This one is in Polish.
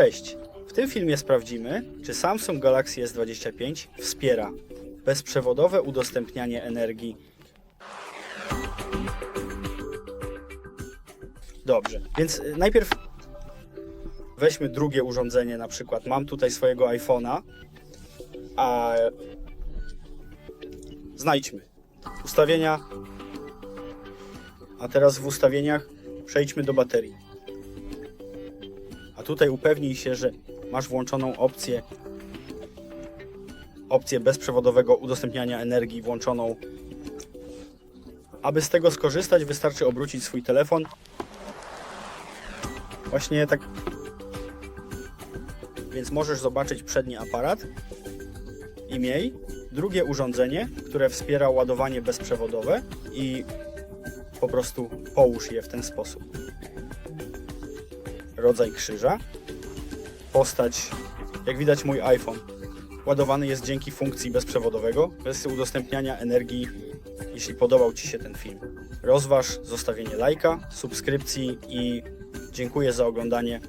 Cześć! W tym filmie sprawdzimy, czy Samsung Galaxy S25 wspiera bezprzewodowe udostępnianie energii. Dobrze, więc y, najpierw weźmy drugie urządzenie, na przykład mam tutaj swojego iPhone'a, a znajdźmy ustawienia, a teraz w ustawieniach przejdźmy do baterii. A tutaj upewnij się, że masz włączoną opcję opcję bezprzewodowego udostępniania energii włączoną. Aby z tego skorzystać, wystarczy obrócić swój telefon. Właśnie tak. Więc możesz zobaczyć przedni aparat i miej drugie urządzenie, które wspiera ładowanie bezprzewodowe i po prostu połóż je w ten sposób rodzaj krzyża, postać, jak widać mój iPhone, ładowany jest dzięki funkcji bezprzewodowego, bez udostępniania energii, jeśli podobał Ci się ten film. Rozważ zostawienie lajka, subskrypcji i dziękuję za oglądanie.